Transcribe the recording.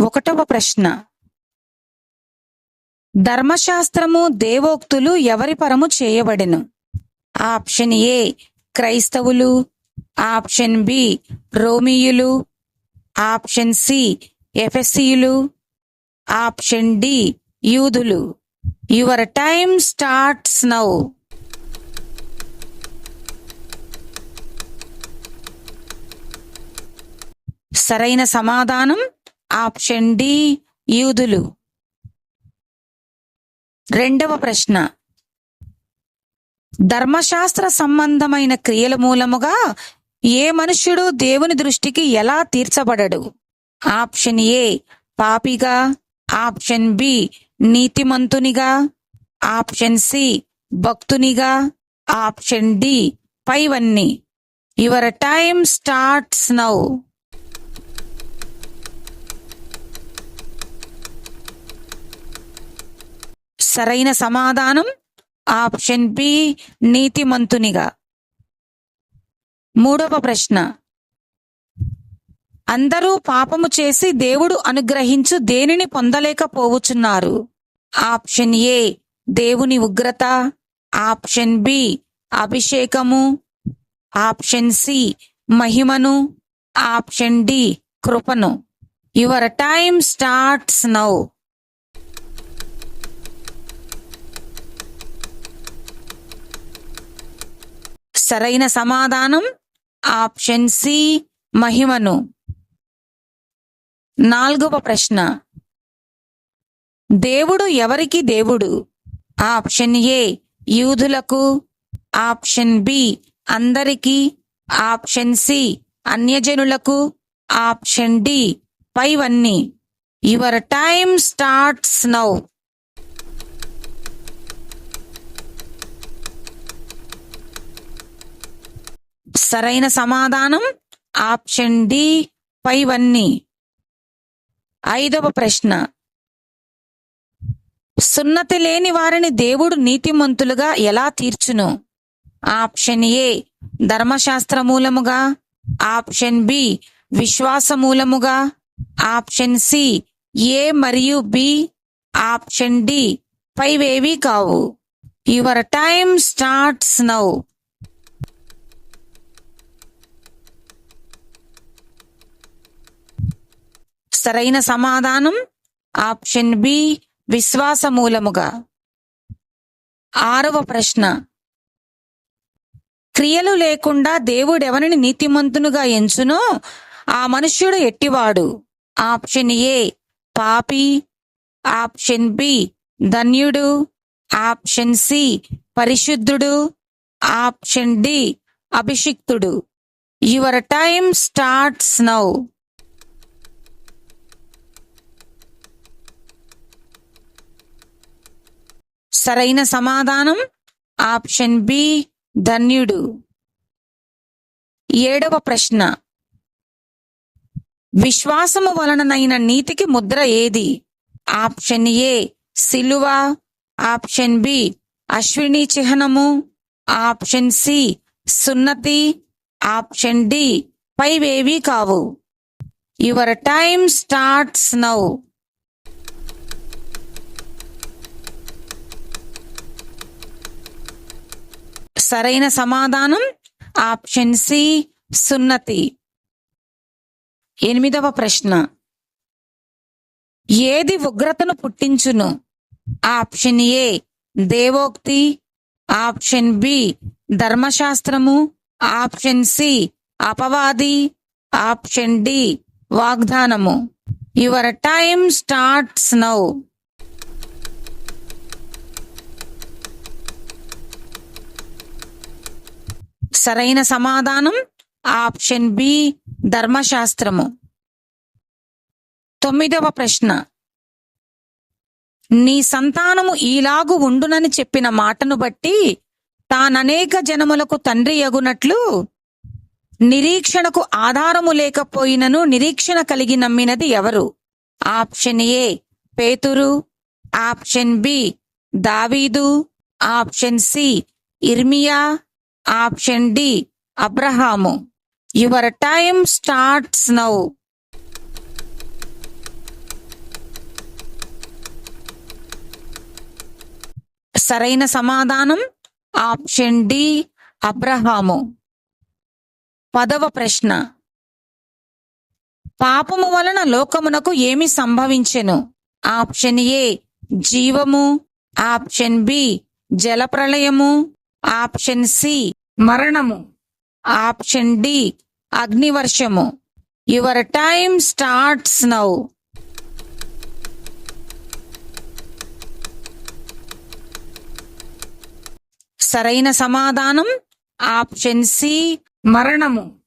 ఒకటవ ప్రశ్న. ధర్మశాస్త్రము దేవోక్తులు ఎవరి పరము చేయబడెను? ఆప్షన్ ఏ క్రైస్తవులు. ఆప్షన్ బి రోమియులు. ఆప్షన్ సి ఎఫెసియులు. ఆప్షన్ డి యూదులు. Your time starts now. సరైన సమాధానం ఆప్షన్ డి యూదులు. రెండవ ప్రశ్న. ధర్మశాస్త్ర సంబంధమైన క్రియల మూలముగా ఏ మనుష్యుడు దేవుని దృష్టికి ఎలా తీర్చబడడు? ఆప్షన్ ఏ పాపిగా. ఆప్షన్ బి నీతిమంతునిగా. ఆప్షన్ సి భక్తునిగా. ఆప్షన్ డి పైవన్నీ. Your time starts now. సరైన సమాధానం ఆప్షన్ బి నీతిమంతునిగా. మూడవ ప్రశ్న. అందరూ పాపము చేసి దేవుడు అనుగ్రహించు దేనిని పొందలేకపోవచ్చున్నారు? ఆప్షన్ ఏ దేవుని ఉగ్రత. ఆప్షన్ బి అభిషేకము. ఆప్షన్ సి మహిమను. ఆప్షన్ డి కృపను. Your time starts now. సరైన సమాధానం ఆప్షన్ సి మహిమను. నాలుగవ ప్రశ్న. దేవుడు ఎవరికి దేవుడు? ఆప్షన్ ఏ యూదులకు. ఆప్షన్ బి అందరికీ. ఆప్షన్ సి అన్యజనులకు. ఆప్షన్ డి పైవన్నీ. Your time starts now. సరైన సమాధానం ఆప్షన్ డి పైవన్నీ ఐదవ ప్రశ్న. సున్నతి లేని వారిని దేవుడు నీతిమంతులుగా ఎలా తీర్చును? ఆప్షన్ ఏ ధర్మశాస్త్ర మూలముగా. ఆప్షన్ బి విశ్వాస మూలముగా. ఆప్షన్ సి ఏ మరియు బి. ఆప్షన్ డి పైవేవి కావు. Your time starts now. సరైన సమాధానం ఆప్షన్ బి విశ్వాస మూలముగా ఆరవ ప్రశ్న. క్రియలు లేకుండా దేవుడెవరిని నీతిమంతునుగా ఎంచునో ఆ మనుష్యుడు ఎట్టివాడు? ఆప్షన్ ఏ పాపి. ఆప్షన్ బి ధన్యుడు. ఆప్షన్ సి పరిశుద్ధుడు. Option D అభిషిక్తుడు. Your time starts now. సరైన సమాధానం? ఆప్షన్ బి ధన్యుడు. ఏడవ ప్రశ్న. విశ్వాసము వలననైన నీతికి ముద్ర ఏది? ఆప్షన్ ఏ సిలువ. ఆప్షన్ బి అశ్విని చిహ్నము. ఆప్షన్ సి సున్నతి. ఆప్షన్ డి పైవేవి కావు. Your time starts now. సరైన సమాధానం? ఆప్షన్ సి సున్నతి. ఎనిమిదవ ప్రశ్న. ఏది ఉగ్రతను పుట్టించును? ఆప్షన్ ఏ దేవోక్తి. ఆప్షన్ బి ధర్మశాస్త్రము. ఆప్షన్ సి అపవాది. ఆప్షన్ డి వాగ్దానము. యువర్ టైమ్ స్టార్ట్స్ నౌ సరైన సమాధానం? ఆప్షన్ బి ధర్మశాస్త్రము. తొమ్మిదవ ప్రశ్న. నీ సంతానము ఈలాగు ఉండునని చెప్పిన మాటను బట్టి తాననేక జనములకు తండ్రి ఎగునట్లు నిరీక్షణకు ఆధారము లేకపోయినను నిరీక్షణ కలిగి నమ్మినది ఎవరు? ఆప్షన్ ఏ పేతురు. ఆప్షన్ బి దావీదు. ఆప్షన్ సి ఇర్మియా. Option D Abraham. Your time starts now. సరైన సమాధానం ఆప్షన్ డి అబ్రహాము. పదవ ప్రశ్న. పాపము వలన లోకమునకు ఏమి సంభవించెను? ఆప్షన్ ఏ జీవము. ఆప్షన్ బి జలప్రళయము ఆప్షన్ సి మరణము. ఆప్షన్ డి అగ్నివర్షము. యువర్ టైమ్ స్టార్ట్స్ నౌ సరైన సమాధానం ఆప్షన్ సి మరణము.